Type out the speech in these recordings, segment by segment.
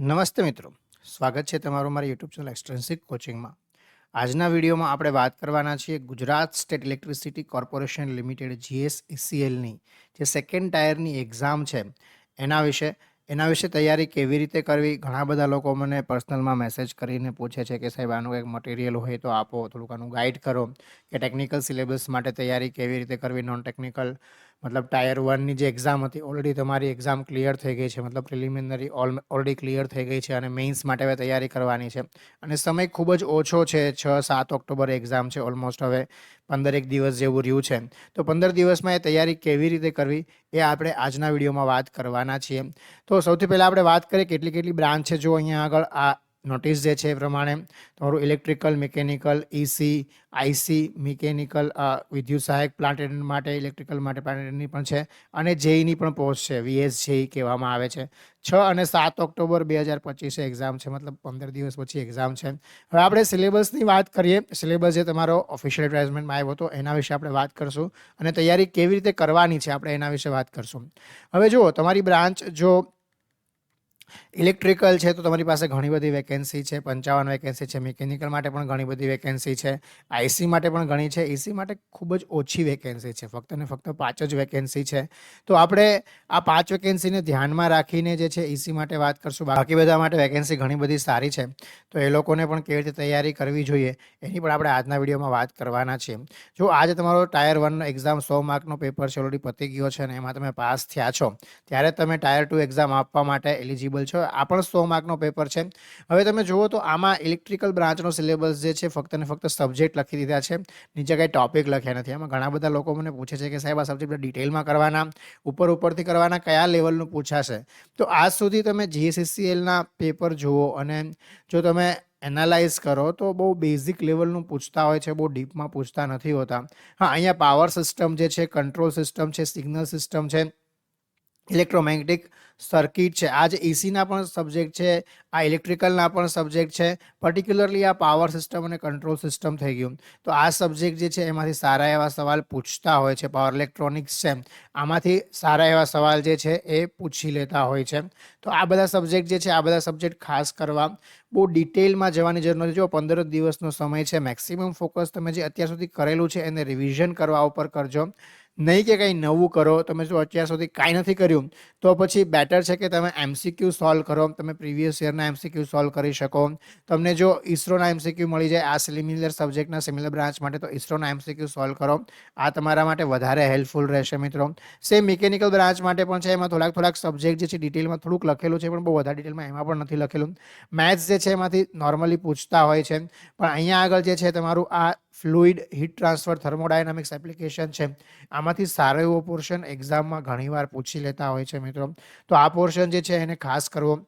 નમસ્તે મિત્રો. સ્વાગત છે તમારું મારી યુટ્યુબ ચેનલ એક્સટ્રેન્સિક કોચિંગમાં આજના વિડીયોમાં આપણે વાત કરવાના છીએ Gujarat state electricity corporation limited જીએસઈસીએલની જે સેકન્ડ ટાયરની એક્ઝામ છે. એના વિશે એના વિશે તૈયારી કેવી રીતે કરવી? ઘણા બધા લોકો મને પર્સનલમાં મેસેજ કરીને પૂછે છે કે સાહેબ, આનું કંઈક મટીરિયલ હોય તો આપો, થોડુંક આનું ગાઈડ કરો. કે ટેકનિકલ સિલેબસ માટે તૈયારી કેવી રીતે કરવી? નોન ટેકનિકલ મતલબ ટાયર વનની જે એક્ઝામ હતી ઓલરેડી તમારી એક્ઝામ ક્લિયર થઈ ગઈ છે. મતલબ પ્રિલિમિનરી ઓલ ઓલરેડી ક્લિયર થઈ ગઈ છે અને મેઇન્સ માટે હવે તૈયારી કરવાની છે. અને સમય ખૂબ જ ઓછો છે, છ, સાત ઓક્ટોબર એક્ઝામ છે ઓલમોસ્ટ હવે પંદર એક દિવસ જેવું રહ્યું છે. તો પંદર દિવસમાં એ તૈયારી કેવી રીતે કરવી, એ આપણે આજના વિડીયોમાં વાત કરવાના છીએ. તો સૌથી પહેલાં આપણે વાત કરીએ કેટલી કેટલી બ્રાન્ચ છે. જો અહીંયા આગળ આ નોટિસ જે છે એ પ્રમાણે તમારું electrical, mechanical EC IC mechanical વિદ્યુત સહાયક પ્લાન્ટ માટે, ઇલેક્ટ્રિકલ માટે પ્લાન્ટ પણ છે અને જેઈની પણ પોસ્ટ છે વીએસ જેઈ કહેવામાં આવે છે. છ અને સાત ઓક્ટોબર બે હજાર પચીસે એક્ઝામ છે, મતલબ પંદર દિવસ પછી એક્ઝામ છે. હવે આપણે સિલેબસની વાત કરીએ. સિલેબસ જે તમારો ઓફિશિયલ એડવર્ટાઇઝમેન્ટમાં આવ્યો હતો, એના વિશે આપણે વાત કરશું અને તૈયારી કેવી રીતે કરવાની છે, આપણે એના વિશે વાત કરશું. હવે જુઓ, તમારી બ્રાન્ચ જો ઇલેક્ટ્રિકલ છે તો તમારી પાસે ઘણી બધી વેકેન્સી છે, પંચાવન વેકેન્સી છે મિકેનિકલ માટે પણ ઘણી બધી વેકેન્સી છે આઈસી માટે પણ ઘણી છે એસી માટે ખૂબ જ ઓછી વેકેન્સી છે, ફક્ત ને ફક્ત પાંચ જ વેકેન્સી છે. તો આપણે આ પાંચ વેકેન્સીને ધ્યાનમાં રાખીને જે છે એસી માટે વાત કરશું. બાકી બધા માટે વેકેન્સી ઘણી બધી સારી છે. તો એ લોકોને પણ કેવી રીતે તૈયારી કરવી જોઈએ, એની પણ આપણે આજના વિડીયોમાં વાત કરવાના છીએ. જો આજે તમારો ટાયર વનનો એક્ઝામ સો માર્કનો પેપર છે ઓલરેડી પતી ગયો છે અને એમાં તમે પાસ થયા છો, ત્યારે તમે ટાયર ટુ એક્ઝામ આપવા માટે એલિજિબલ છો. આ પણ સો માર્કનો પેપર છે. હવે તમે જુઓ તો આમાં ઇલેક્ટ્રિકલ બ્રાન્ચનો સિલેબસ જે છે, ફક્ત ને ફક્ત સબ્જેક્ટ લખી દીધા છે. નીચે કંઈ ટોપિક લખ્યા નથી. આમાં ઘણા બધા લોકો મને પૂછે છે કે સાહેબ, આ સબ્જેક્ટ ડિટેલમાં કરવાના? ઉપર ઉપરથી કરવાના? કયા લેવલનું પૂછાશે? તો આજ સુધી તમે જીએસએસસીએલના પેપર જુઓ અને જો તમે એનાલાઇઝ કરો તો બહુ બેઝિક લેવલનું પૂછતા હોય છે, બહુ ડીપમાં પૂછતા નથી હોતા. હા, અહીંયા પાવર સિસ્ટમ જે છે કંટ્રોલ સિસ્ટમ છે સિગ્નલ સિસ્ટમ છે ઇલેક્ટ્રોમેગ્નેટિક સર્કિટ છે. આ જે એસીના પણ સબ્જેક્ટ છે, આ ઇલેક્ટ્રિકલના પણ સબ્જેક્ટ છે. પર્ટિક્યુલરલી આ પાવર સિસ્ટમ અને કંટ્રોલ સિસ્ટમ થઈ ગયું. તો આ સબ્જેક્ટ જે છે એમાંથી સારા એવા સવાલ પૂછતા હોય છે પાવર ઇલેક્ટ્રોનિક્સ છે. આમાંથી સારા એવા સવાલ જે છે એ પૂછી લેતા હોય છે. તો આ બધા સબ્જેક્ટ જે છે, આ બધા સબ્જેક્ટ ખાસ કરવા બહુ ડિટેલમાં જવાની જરૂર નથી. જો પંદર દિવસનો સમય છે મેક્સિમમ ફોકસ તમે જે અત્યાર સુધી કરેલું છે એને રિવિઝન કરવા ઉપર કરજો. નહીં કે કંઈ નવું કરો, તમે જો અત્યાર સુધી કાંઈ નથી કર્યું, તો પછી બેટર છે કે તમે એમસીક્યુ સોલ્વ કરો, તમે પ્રીવિયસ યરના એમસીક્યુ સોલ્વ કરી શકો. તમને જો ઇસરોના એમસીક્યુ મળી જાય, આ સિમિલર સબ્જેક્ટના સિમિલર બ્રાન્ચ માટે, તો ઇસરોના એમસીક્યુ સોલ્વ કરો. આ તમારા માટે વધારે હેલ્પફુલ રહેશે મિત્રો. સેમ મિકેનિકલ બ્રાન્ચ માટે પણ છે, એમાં થોડાક થોડાક સબ્જેક્ટ જે છે ડિટેલમાં થોડુંક લખેલું છે, પણ બહુ વધારે ડિટેલમાં એમાં પણ નથી લખેલું. મેથ્સ જે છે, એમાંથી નોર્મલી પૂછતા હોય છે. પણ અહીંયા આગળ જે છે, તમારું આ fluid heat transfer thermodynamics application છે. આમાંથી સારો એવો પોર્શન એક્ઝામમાં ઘણીવાર પૂછી લેતા હોય છે મિત્રો. તો આ પોર્શન જે છે એને ખાસ કરવો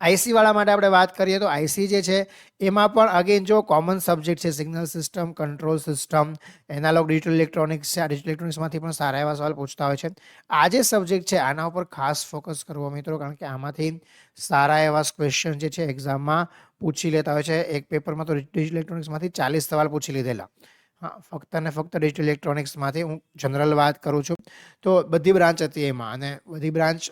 આઈસી વાળા માટે આપણે વાત કરીએ તો આઈસી જે છે, એમાં પણ અગેન જો કોમન સબ્જેક્ટ છે signal system control system analog digital electronics છે આ ડિજિટલ ઇલેક્ટ્રોનિક્સમાંથી પણ સારા એવા સવાલ પૂછતા હોય છે. આ જે સબ્જેક્ટ છે, આના ઉપર ખાસ ફોકસ કરવો મિત્રો, કારણ કે આમાંથી સારા એવા ક્વેશ્ચન જે છે એક્ઝામમાં પૂછી લેતા હોય છે. એક પેપરમાં તો ડિજિટલ ઇલેક્ટ્રોનિક્સમાંથી ચાલીસ સવાલ પૂછી લીધેલા. હા, ફક્ત અને ફક્ત ડિજિટલ ઇલેક્ટ્રોનિક્સમાંથી હું જનરલ વાત કરું છું. તો બધી બ્રાન્ચ હતી એમાં અને બધી બ્રાન્ચ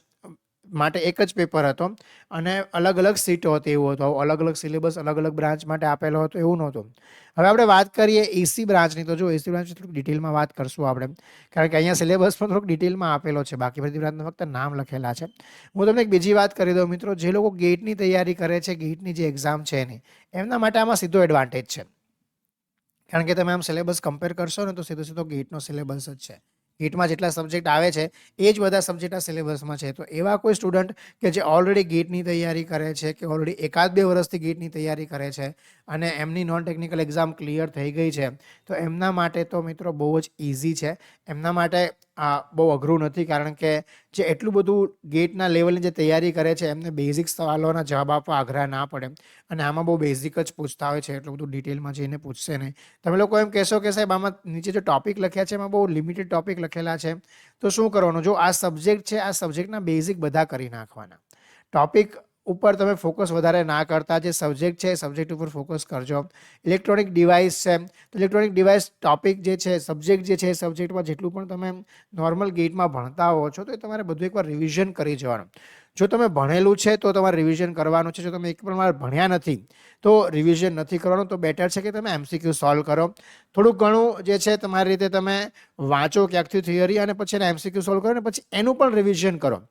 માટે એક જ પેપર હતો અને અલગ અલગ સીટો હતી, એવું હતું. અલગ અલગ સિલેબસ અલગ અલગ બ્રાન્ચ માટે આપેલો હતો, એવું નહોતું. હવે આપણે વાત કરીએ એસી બ્રાન્ચની તો જો એસી બ્રાન્ચ થોડુંક ડિટેલમાં વાત કરશું આપણે. કારણ કે અહીંયા સિલેબસ પણ થોડુંક ડિટેલમાં આપેલો છે. બાકી બધી બ્રાન્ચમાં ફક્ત નામ લખેલા છે. હું તમને એક બીજી વાત કરી દઉં મિત્રો. જે લોકો ગેટની તૈયારી કરે છે ગેટની જે એક્ઝામ છે એની, એમના માટે આમાં સીધો એડવાન્ટેજ છે. કારણ કે તમે આમ સિલેબસ કમ્પેર કરશો ને, તો સીધો સીધો ગેટનો સિલેબસ જ છે. ગેટમાં જેટલા સબ્જેક્ટ આવે છે, એ જ બધા સબ્જેક્ટ આ સિલેબસમાં છે. તો એવા કોઈ સ્ટુડન્ટ કે જે ઓલરેડી ગેટની તૈયારી કરે છે કે ઓલરેડી એકાદ બે વર્ષથી ગેટની તૈયારી કરે છે અને એમની નોન ટેકનિકલ એક્ઝામ ક્લિયર થઈ ગઈ છે, તો એમના માટે તો મિત્રો બહુ જ ઇઝી છે. એમના માટે બહુ અઘરું નથી, કારણ કે જે એટલું બધું ગેટના લેવલની જે તૈયારી કરે છે, એમને બેઝિક સવાલોના જવાબ આપવા આગ્રહ ના પડે. અને આમાં બહુ બેઝિક જ પૂછતા હોય છે, એટલું બધું ડિટેલમાં જઈને પૂછશે નહીં. તમે લોકો એમ કહેશો કે સાહેબ, આમાં નીચે જે ટોપિક લખ્યા છે, એમાં બહુ લિમિટેડ ટોપિક લખેલા છે, તો શું કરવાનું? જો આ સબ્જેક્ટ છે, આ સબ્જેક્ટના બેઝિક બધા કરી નાખવાના. ટોપિક ઉપર તમે ફોકસ વધારે ના કરતા, જે સબ્જેક્ટ છે સબ્જેક્ટ ઉપર ફોકસ કરજો. ઇલેક્ટ્રોનિક ડિવાઇસ છે. તો ઇલેક્ટ્રોનિક ડિવાઇસ ટોપિક જે છે સબ્જેક્ટ જે છે સબ્જેક્ટમાં જેટલું પણ તમે નોર્મલ ગેટમાં ભણતા હો છો, તો એ તમારે બધું એકવાર રિવિઝન કરી જવાનું. જો તમે ભણેલું છે, તો તમારે રિવિઝન કરવાનું છે. જો તમે એક પણ વાર ભણ્યા નથી, તો રિવિઝન નથી કરવાનું. તો બેટર છે કે તમે એમસીક્યુ સોલ્વ કરો. થોડુંક ઘણું જે છે, તમારી રીતે તમે વાંચો ક્યાંકથી થિયરી અને પછી એને એમસીક્યુ સોલ્વ કરો ને પછી એનું પણ રિવિઝન કરો.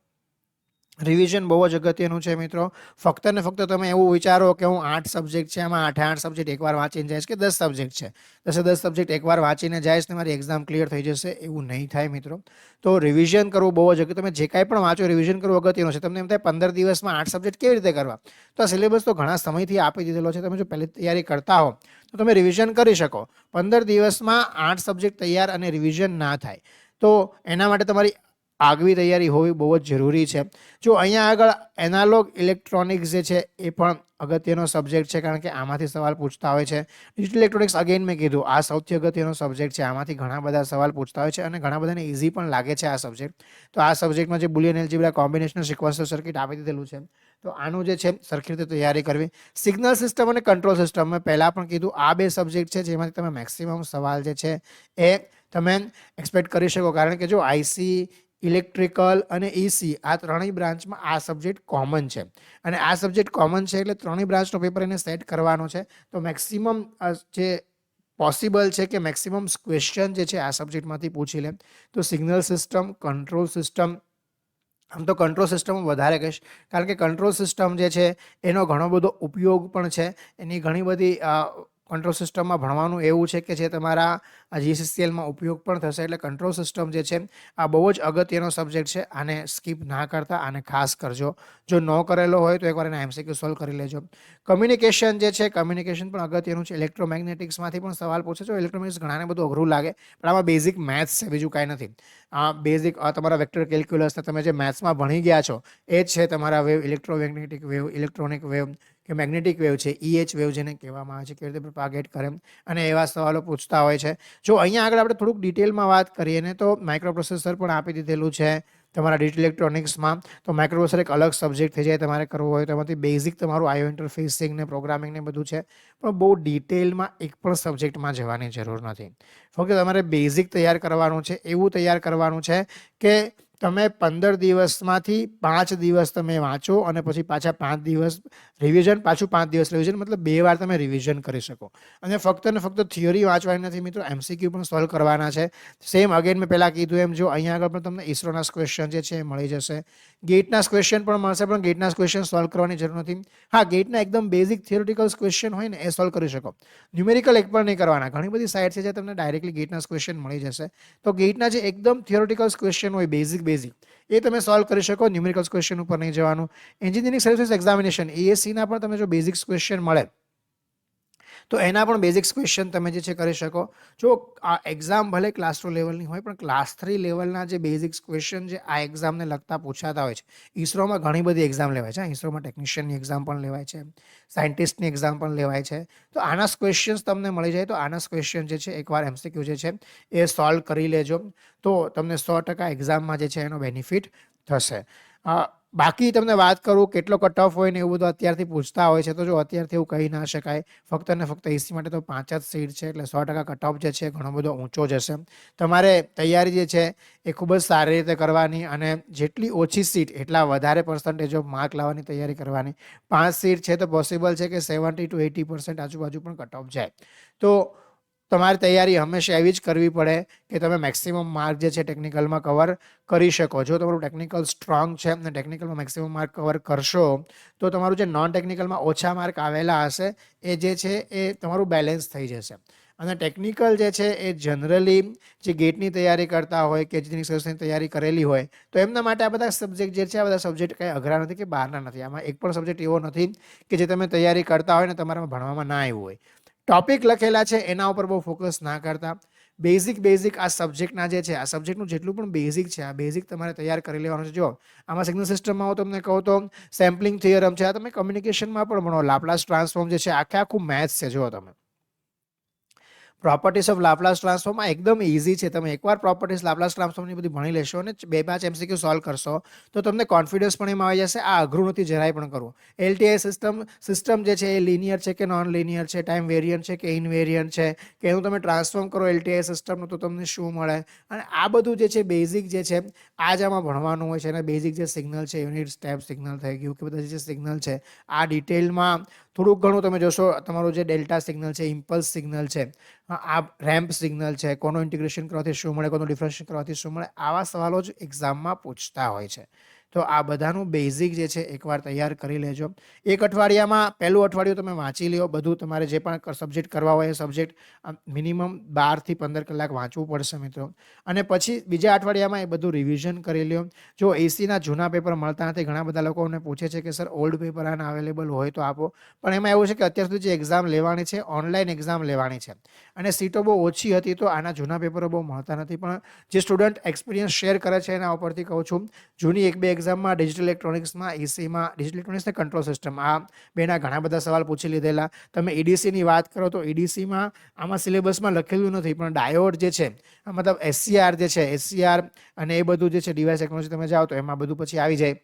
રિવિઝન બહુ જ અગત્યનું છે મિત્રો. ફક્ત ને ફક્ત તમે એવું વિચારો કે હું આઠ સબ્જેક્ટ છે, એમાં આઠે આઠ સબ્જેક્ટ એકવાર વાંચીને જઈશ કે દસ સબ્જેક્ટ છે? દસે દસ સબ્જેક્ટ એકવાર વાંચીને જઈશ ને મારી એક્ઝામ ક્લિયર થઈ જશે એવું નહીં થાય મિત્રો. તો રિવિઝન કરવું બહુ જ તમે જે કાંઈ પણ વાંચો રિવિઝન કરવું અગત્યનું છે. તમને એમ થાય પંદર દિવસમાં આઠ સબ્જેક્ટ કેવી રીતે કરવા? તો આ સિલેબસ તો ઘણા સમયથી આપી દીધેલો છે. તમે જો પહેલી તૈયારી કરતા હો, તો તમે રિવિઝન કરી શકો. પંદર દિવસમાં આઠ સબ્જેક્ટ તૈયાર અને રિવિઝન ના થાય. તો એના માટે તમારી આગવી તૈયારી હોવી બહુ જ જરૂરી છે. જો અહીંયા આગળ એનાલોગ ઇલેક્ટ્રોનિક્સ જે છે એ પણ અગત્યનો સબ્જેક્ટ છે, કારણ કે આમાંથી સવાલ પૂછતા હોય છે. ડિજિટલ ઇલેક્ટ્રોનિક્સ અગેન મેં કીધું, આ સૌથી અગત્યનો સબ્જેક્ટ છે. આમાંથી ઘણા બધા સવાલ પૂછતા હોય છે અને ઘણા બધાને ઇઝી પણ લાગે છે આ સબ્જેક્ટ. તો આ સબ્જેક્ટમાં જે Boolean algebra combination sequential circuit આપી દીધેલું છે. તો આનું જે છે, સરખી રીતે તૈયારી કરવી. સિગ્નલ સિસ્ટમ અને કંટ્રોલ સિસ્ટમ મેં પહેલાં પણ કીધું, આ બે સબ્જેક્ટ છે જેમાંથી તમે મેક્સિમમ સવાલ જે છે એ તમે એક્સપેક્ટ કરી શકો. કારણ કે જો આઈસી ઇલેક્ટ્રિકલ અને એસી આ ત્રણેય બ્રાન્ચમાં આ સબ્જેક્ટ કોમન છે. અને આ સબ્જેક્ટ કોમન છે એટલે ત્રણેય બ્રાન્ચનો પેપર એને સેટ કરવાનો છે. તો મેક્સિમમ જે પોસિબલ છે કે મેક્સિમમ ક્વેશ્ચન જે છે આ સબ્જેક્ટમાંથી પૂછી લે. તો સિગ્નલ સિસ્ટમ, કંટ્રોલ સિસ્ટમ, આમ તો કંટ્રોલ સિસ્ટમ વધારે કહીશ. કારણ કે કંટ્રોલ સિસ્ટમ જે છે એનો ઘણો બધો ઉપયોગ પણ છે. એની ઘણી બધી કંટ્રોલ સિસ્ટમમાં ભણવાનું એવું છે કે જે તમારા જીસીસીએલમાં ઉપયોગ પણ થશે. એટલે કંટ્રોલ સિસ્ટમ જે છે, આ બહુ જ અગત્યનો સબ્જેક્ટ છે. આને સ્કીપ ના કરતા, આને ખાસ કરજો. જો ન કરેલો હોય તો એકવાર એને એમસીક્યુ સોલ્વ કરી લેજો. કમ્યુનિકેશન જે છે કમ્યુનિકેશન પણ અગત્યનું છે. ઇલેક્ટ્રોમેગ્નેટિક્સમાંથી પણ સવાલ પૂછે છે. ઇલેક્ટ્રોમેગ્નેટિક્સ ઘણાને બધું અઘરું લાગે, પણ આમાં બેઝિક મેથ્સ છે, બીજું કાંઈ નથી. આ બેઝિક તમારા વેક્ટર કેલ્ક્યુલસને તમે જે મેથ્સમાં ભણી ગયા છો, એ જ છે તમારા wave electromagnetic wave electronic wave કે મેગ્નેટિક વેવ છે ઈએચ વેવ જેને કહેવામાં આવે છે, કેવી રીતે પ્રોપાગેટ કરે અને એવા સવાલો પૂછતા હોય છે. જો અહીંયા આગળ આપણે થોડુંક ડિટેલમાં વાત કરીએ ને, તો માઇક્રોપ્રોસેસર પણ આપી દીધેલું છે તમારા ડિજિટલ ઇલેક્ટ્રોનિક્સમાં. તો માઇક્રોપ્રોસેસર એક અલગ સબ્જેક્ટ થઈ જાય તમારે કરવું હોય તો એમાંથી બેઝિક તમારું આયો ઇન્ટરફેસિંગ ને પ્રોગ્રામિંગ ને બધું છે. પણ બહુ ડિટેલમાં એક પણ સબ્જેક્ટમાં જવાની જરૂર નથી. ફક્ત તમારે બેઝિક તૈયાર કરવાનું છે, એવું તૈયાર કરવાનું છે કે તમે પંદર દિવસમાંથી પાંચ દિવસ તમે વાંચો અને પછી પાછા પાંચ દિવસ રિવિઝન પાછું પાંચ દિવસ રિવિઝન મતલબ બે વાર તમે રિવિઝન કરી શકો. અને ફક્ત ને ફક્ત થિયરી વાંચવાની નથી મિત્રો એમસીક્યુ પણ સોલ્વ કરવાના છે. સેમ અગેન મેં પહેલાં કીધું એમ, જો અહીંયા આગળ પણ તમને ઇસરોના ક્વેશ્ચન જે છે એ મળી જશે. ગેટના ક્વેશ્ચન પણ મળશે, પણ ગેટના ક્વેશ્ચન સોલ્વ કરવાની જરૂર નથી. હા ગેટના એકદમ બેઝિક થિયોરિટિકલ ક્વેશ્ચન હોય ને, એ સોલ્વ કરી શકો. ન્યુમેરિકલ એક પણ નહીં કરવાના. ઘણી બધી સાઇટ છે જે તમને ડાયરેક્ટલી ગેટના ક્વેશ્ચન મળી જશે. તો ગેટના જે એકદમ થિયોરિટિકલ ક્વેશ્ચન હોય બેઝિક બેઝિક એ તમે સોલ્વ કરી શકો ન્યુમેરિકલ્સ ક્વેશ્ચન ઉપર નહીં જવાનું. એન્જિનિયરિંગ સર્વિસીસ એક્ઝામિનેશન એએસસીના પણ તમે જો બેઝિક્સ ક્વેશ્ચન મળે તો એના પણ બેઝિક્સ ક્વેશ્ચન તમે જે છે કરી શકો. જો આ એક્ઝામ ભલે ક્લાસ ટુ લેવલની હોય, પણ ક્લાસ થ્રી લેવલના જે બેઝિક્સ ક્વેશ્ચન જે આ એક્ઝામને લગતા પૂછાતા હોય છે, ઈસરોમાં ઘણી બધી એક્ઝામ લેવાય છે. ઈસરોમાં ટેકનિશિયનની એક્ઝામ પણ લેવાય છે સાયન્ટિસ્ટની એક્ઝામ પણ લેવાય છે. તો આના ક્વેશ્ચન્સ તમને મળી જાય. તો આના ક્વેશ્ચન જે છે, એકવાર એમસીક્યુ જે છે, એ સોલ્વ કરી લેજો. તો તમને સો ટકા એક્ઝામમાં જે છે, એનો બેનિફિટ થશે. બાકી તમને વાત કરું કેટલો કટ ઓફ હોય ને એવું બધું અત્યારથી પૂછતા હોય છે, તો જો અત્યારથી એવું કહી ના શકાય. ફક્ત ને ફક્ત એસી માટે તો પાંચ જ સીટ છે, એટલે સો ટકા કટ ઓફ જે છે ઘણો બધો ઊંચો જશે તમારે તૈયારી જે છે એ ખૂબ જ સારી રીતે કરવાની અને જેટલી ઓછી સીટ એટલા વધારે પર્સન્ટેજ ઓફ માર્ક લાવવાની તૈયારી કરવાની. પાંચ સીટ છે તો પોસિબલ છે કે સેવન્ટી ટુ એટી પર્સન્ટ આજુબાજુ પણ કટ ઓફ જાય. તો તમારી તૈયારી હંમેશા એવી જ કરવી પડે કે તમે મેક્સિમમ માર્ક જે છે ટેકનિકલમાં કવર કરી શકો. જો તમારું ટેકનિકલ સ્ટ્રોંગ છે અને ટેકનિકલમાં મેક્સિમમ માર્ક કવર કરશો, તો તમારું જે નોન ટેકનિકલમાં ઓછા માર્ક આવેલા હશે, એ જે છે એ તમારું બેલેન્સ થઈ જશે. અને ટેકનિકલ જે છે એ જનરલી જે ગેટની તૈયારી કરતા હોય કે જેની સર્વિસની તૈયારી કરેલી હોય, તો એમના માટે આ બધા સબ્જેક્ટ જે છે, આ બધા સબ્જેક્ટ કંઈ અઘરા નથી કે બહારના નથી. આમાં એક પણ સબ્જેક્ટ એવો નથી કે જે તમે તૈયારી કરતા હોય ને તમારામાં ભણવામાં ના આવ્યું હોય. ટોપિક લખેલા છે, એના ઉપર બહુ ફોકસ ના કરતા. બેઝિક બેઝિક આ સબ્જેક્ટના જે છે, આ સબ્જેક્ટનું જેટલું પણ બેઝિક છે, આ બેઝિક તમારે તૈયાર કરી લેવાનું છે. જો આમાં સિગ્નલ સિસ્ટમમાં હું તમને કહું તો સેમ્પલિંગ થિયરમ છે, આ તમે કમ્યુનિકેશનમાં પણ ભણો. લાપલાસ ટ્રાન્સફોર્મ જે છે, આખે આખું મેથ્સ છે જો તમે. પ્રોપર્ટીઝ ઓફ લાપ્લાસ ટ્રાન્સફોર્મ એકદમ ઇઝી છે. તમે એકવાર પ્રોપર્ટીઝ લાપ્લાસ ટ્રાન્સફોર્મની બધી ભણી લેશો અને બે પાંચ એમસીક્યુ સોલ્વ કરશો, તો તમને કોન્ફિડન્સ પણ એમાં આવી જશે, આ અઘરું નથી, જરાય પણ કરવું. એલટીઆઈ સિસ્ટમ સિસ્ટમ જે છે એ લિનિયર છે કે નોન લિનિયર છે? ટાઈમ વેરિયન્ટ છે કે ઇનવેરિયન્ટ છે? કે એનું તમે ટ્રાન્સફોર્મ કરો એલટીઆઈ સિસ્ટમનું તો તમને શું મળે? અને આ બધું જે છે બેઝિક જે છે આ જ આમાં ભણવાનું હોય છે અને બેઝિક જે સિગ્નલ છે યુનિટ સ્ટેપ સિગ્નલ થઈ ગયું કે બધા જે સિગ્નલ છે, આ ડિટેલમાં થોડુંક ઘણું તમે જોશો, તમારું જે ડેલ્ટા સિગ્નલ છે, ઇમ્પલ્સ સિગ્નલ છે આ રેમ્પ સિગ્નલ છે, કોનું ઇન્ટિગ્રેશન કરવાથી શું મળે, કોનું ડિફરન્શિએશન કરવાથી શું મળે, આવા સવાલો જ એક્ઝામમાં પૂછતા હોય છે. તો આ બધાનું બેઝિક જે છે, એકવાર તૈયાર કરી લેજો. એક અઠવાડિયામાં, પહેલું અઠવાડિયું તમે વાંચી લ્યો. બધું તમારે જે પણ સબ્જેક્ટ કરવા હોય એ સબ્જેક્ટ મિનિમમ બારથી પંદર કલાક વાંચવું પડશે મિત્રો. અને પછી બીજા અઠવાડિયામાં એ બધું રિવિઝન કરી લ્યો. જો એસીના જૂના પેપર મળતા નથી, ઘણા બધા લોકો અમને પૂછે છે કે, સર ઓલ્ડ પેપર આના અવેલેબલ હોય તો આપો. પણ એમાં એવું છે કે અત્યાર સુધી જે એક્ઝામ લેવાની છે ઓનલાઈન એક્ઝામ લેવાની છે. અને સીટો બહુ ઓછી હતી તો આના જૂના પેપરો બહુ મળતા નથી. પણ જે સ્ટુડન્ટ એક્સપિરિયન્સ શેર કરે છે એના ઉપરથી કહું છું, જૂની એક બે એક્ઝામમાં ડિજિટલ ઇલેક્ટ્રોનિક્સમાં એસીમાં ડિજિટલ ઇલેક્ટ્રોનિક્સ કંટ્રોલ સિસ્ટમ આ બેના ઘણા બધા સવાલ પૂછી લીધેલા. તમે ઈડીસીની વાત કરો તો ઈડીસીમાં આમાં સિલેબસમાં લખેલું નથી, પણ ડાયોડ જે છે મતલબ એસસીઆર જે છે એસસીઆર અને એ બધું જે છે ડિવાઇસ ટેકનોલોજી તમે જાઓ તો એમાં બધું પછી આવી જાય.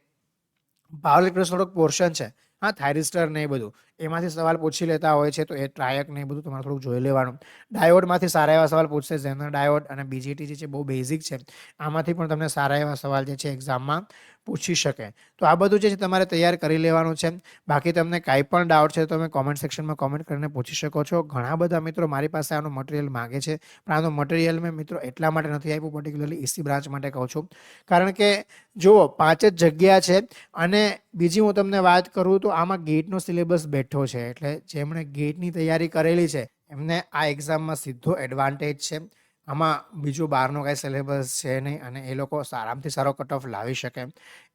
પાવર ઇલેક્ટ્રોનિક્સ થોડોક પોર્શન છે. હા થાયરિસ્ટર ને એ બધું. એમાંથી સવાલ પૂછી લેતા હોય છે તો એ ટ્રાયક ને એ બધું તમારે થોડુંક જોઈ લેવાનું. ડાયોડમાંથી સારા એવા સવાલ પૂછશે જેનર ડાયોડ અને બીજીટી જે છે, બહુ બેઝિક છે. આમાંથી પણ તમને સારા એવા સવાલ જે છે એક્ઝામમાં પૂછી શકે. તો આ બધું જે છે તમારે તૈયાર કરી લેવાનું છે. બાકી તમને કાંઈ પણ ડાઉટ છે તો તમે કોમેન્ટ સેક્શનમાં કોમેન્ટ કરીને પૂછી શકો છો. ઘણા બધા મિત્રો મારી પાસે આનું મટીરિયલ માગે છે. પણ આનું મટીરિયલ મેં મિત્રો એટલા માટે નથી આપ્યું પર્ટિક્યુલરલી ઈસી બ્રાન્ચ માટે કહું છું. કારણ કે જુઓ, પાંચ જ જગ્યા છે અને બીજી હું તમને વાત કરું તો આમાં ગેટનો સિલેબસ બેઠો છે. એટલે જેમણે ગેટની તૈયારી કરેલી છે, એમને આ એક્ઝામમાં સીધો એડવાન્ટેજ છે. આમાં બીજું બહારનો કાંઈ સિલેબસ છે નહીં અને એ લોકો આરામથી સારો કટ ઓફ લાવી શકે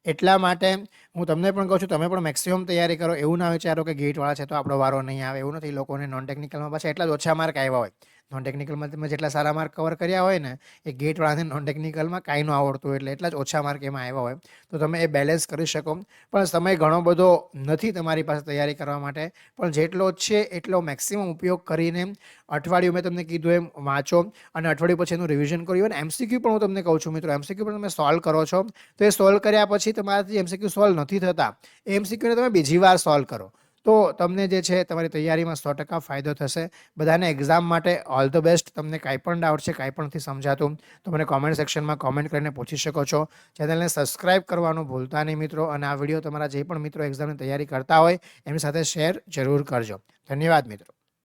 એટલા માટે હું તમને પણ કહું છું, તમે પણ મેક્સિમમ તૈયારી કરો. એવું ના વિચારો કે ગેટવાળા છે તો આપણો વારો નહીં આવે. એવું નથી, લોકોને નોન ટેકનિકલમાં પાછા એટલા જ ઓછા માર્ક આવ્યા હોય. નોન ટેકનિકલમાં તમે જેટલા સારા માર્ક કવર કર્યા હોય ને, એ ગેટવાળાને નોન ટેકનિકલમાં કાંઈ ન આવડતું એટલે એટલા જ ઓછા માર્ક એમાં આવ્યા હોય. તો તમે એ બેલેન્સ કરી શકો. પણ સમય ઘણો બધો નથી તમારી પાસે તૈયારી કરવા માટે. પણ જેટલો છે એટલો મેક્સિમમ ઉપયોગ કરીને અઠવાડિયું મેં તમને કીધું એમ વાંચો અને અઠવાડિયું પછી એનું રિવિઝન કર્યું. અને એમસીક્યુ પણ હું તમને કહું છું મિત્રો એમસીક્યુ પણ તમે સોલ્વ કરો છો. તો એ સોલ્વ કર્યા પછી તમારાથી એમસીક્યુ સોલ્વ નથી થતા. એ એમસીક્યુને તમે બીજી વાર સોલ્વ કરો. તો તમને જે છે, તમારી તૈયારીમાં સો ટકા ફાયદો થશે. બધાને એક્ઝામ માટે ઓલ ધ બેસ્ટ તમને કાંઈ પણ ડાઉટ છે, કાંઈ પણ નથી સમજાતું, તો મને કોમેન્ટ સેક્શનમાં કોમેન્ટ કરીને પૂછી શકો છો. ચેનલને સબસ્ક્રાઇબ કરવાનું ભૂલતા નહીં મિત્રો, અને આ વીડિયો તમારા જે પણ મિત્રો એક્ઝામની તૈયારી કરતા હોય એમની સાથે શેર જરૂર કરજો. ધન્યવાદ મિત્રો.